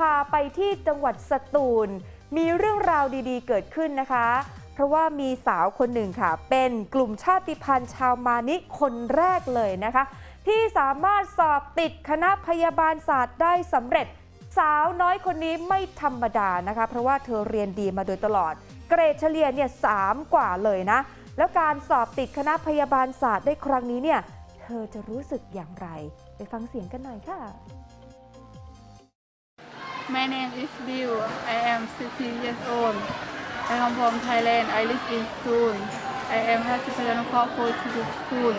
พาไปที่จังหวัดสตูล มีเรื่องราวดีๆ เกิดขึ้นนะคะ เพราะว่ามีสาวคนหนึ่งค่ะ เป็นกลุ่มชาติพันธุ์ชาวมานิคนแรกเลยนะคะ ที่สามารถสอบติดคณะพยาบาลศาสตร์ได้สำเร็จ สาวน้อยคนนี้ไม่ธรรมดานะคะ เพราะว่าเธอเรียนดีมาโดยตลอด เกรดเฉลี่ยเนี่ยสามกว่าเลยนะ แล้วการสอบติดคณะพยาบาลศาสตร์ได้ครั้งนี้เนี่ยเธอจะรู้สึกอย่างไร ไปฟังเสียงกันหน่อยค่ะ My name is Bill. I am 16 years old. I come from Thailand. I live in Seoul. I am Hatchipajan Corporate School.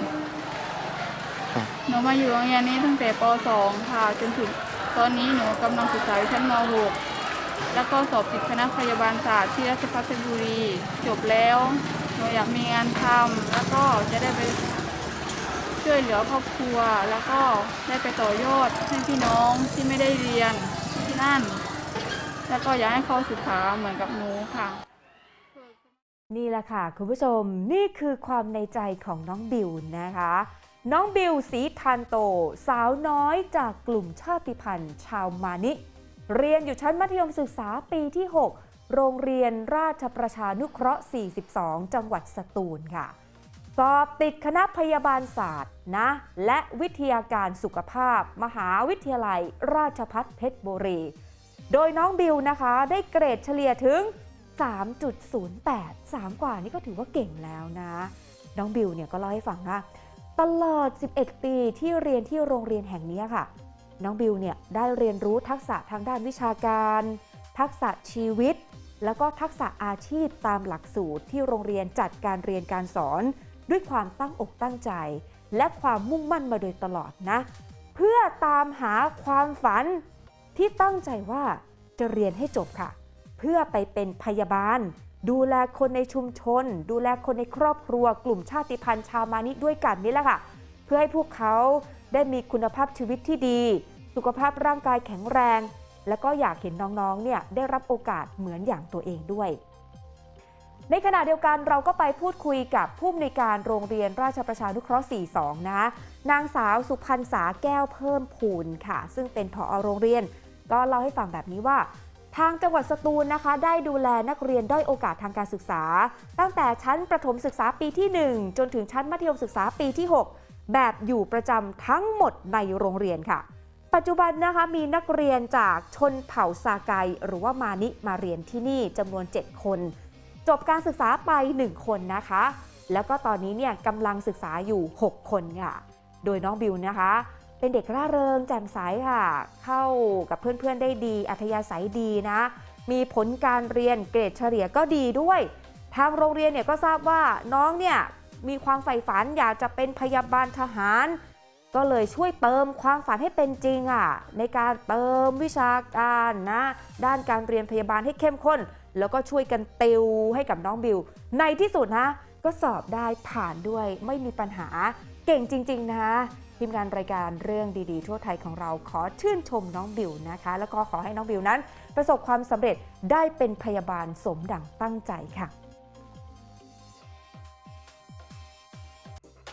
หนูมาอยู่โรงเรียนนี้ตั้งแต่ป .2 ค่ะจนถึงตอนนี้หนูกำลังศึกษาอยู่ชั้นม .6 แล้วก็สอบติดคณะพยาบาลศาสตร์ที่ราชภัฏเพชรบุรี จบแล้ว หนูอยากมีงานทำแล้วก็จะได้ไปช่วยเหลือครอบครัว แล้วก็ได้ไปต่อยอดให้พี่น้องที่ไม่ได้เรียน ที่นั่น แล้วก็อยากให้เขาศึกษาเหมือนกับหนูค่ะ นี่แหละค่ะ คุณผู้ชมนี่คือความในใจของน้องบิวนะคะ น้องบิวสีทันโต สาวน้อยจากกลุ่มชาติพันธุ์ ชาวมานิ เรียนอยู่ชั้นมัธยมศึกษาปีที่ 6 โรงเรียนราชประชานุเคราะห์ 42 จังหวัดสตูลค่ะ สอบติดคณะพยาบาลศาสตร์นะ และวิทยาการสุขภาพ มหาวิทยาลัยราชพัฒเพชรบุรี โดยน้องบิวนะคะได้เกรดเฉลี่ยถึง 3.08 3 กว่านี่ก็ถือว่าเก่งแล้วนะ น้องบิวเนี่ยก็เล่าให้ฟังว่าตลอด 11 ปีที่เรียนที่โรงเรียนแห่งนี้ค่ะ น้องบิวเนี่ยได้เรียนรู้ทักษะทางด้านวิชาการ ทักษะชีวิต แล้วก็ทักษะอาชีพตามหลักสูตรที่โรงเรียนจัดการเรียนการสอน ด้วยความตั้งอกตั้งใจ และความมุ่งมั่นมาโดยตลอดนะ เพื่อตามหาความฝันที่ตั้งใจว่าจะเรียนให้จบค่ะ เพื่อไปเป็นพยาบาล ดูแลคนในชุมชน ดูแลคนในครอบครัว กลุ่มชาติพันธุ์ชาวมานิด้วยกันนี่แหละค่ะ เพื่อให้พวกเขาได้มีคุณภาพชีวิตที่ดี สุขภาพร่างกายแข็งแรง แล้วก็อยากเห็นน้องๆเนี่ยได้รับโอกาสเหมือนอย่างตัวเองด้วย ในขณะเดียวกันเราก็ไปพูดคุยกับผู้อำนวยการโรงเรียนราชประชานุเคราะห์ 42 นะ นางสาวสุพรรณษาแก้วเพิ่มพูนค่ะ ซึ่งเป็นผอโรงเรียน ก็เล่าให้ฟังแบบนี้ว่า ทางจังหวัดสตูลนะคะ ได้ดูแลนักเรียนด้อยโอกาสทางการศึกษา ตั้งแต่ชั้นประถมศึกษาปีที่ 1 จนถึงชั้นมัธยมศึกษาปีที่ 6 แบบอยู่ประจำทั้งหมดในโรงเรียนค่ะปัจจุบันนะคะมีนักเรียนจากชนเผ่าซาไกหรือว่ามานิมาเรียนที่นี่จำนวน 7 คน จบการศึกษาไป 1 คนนะคะ แล้วก็ตอนนี้เนี่ยกำลังศึกษาอยู่ 6 คนค่ะ โดยน้องบิวนะคะ เป็นเด็กร่าเริงแจ่มใสค่ะ เข้ากับเพื่อนๆได้ดี อัธยาศัยดีนะ มีผลการเรียนเกรดเฉลี่ยก็ดีด้วย ทางโรงเรียนเนี่ยก็ทราบว่าน้องเนี่ยมีความใฝ่ฝันอยากจะเป็นพยาบาลทหาร ก็เลยช่วยเติมความฝันให้เป็นจริงอะในการเติมวิชาการนะ ด้านการเรียนพยาบาลให้เข้มข้น แล้วก็ช่วยกันติวให้กับน้องบิว ในที่สุดนะ ก็สอบได้ผ่านด้วยไม่มีปัญหาเก่งจริง ๆ นะทีมงานรายการเรื่องดีๆ ทั่วไทยของเราขอชื่นชมน้องบิวนะคะ แล้วก็ขอให้น้องบิวนั้น ประสบความสำเร็จได้เป็นพยาบาลสมดังตั้งใจค่ะ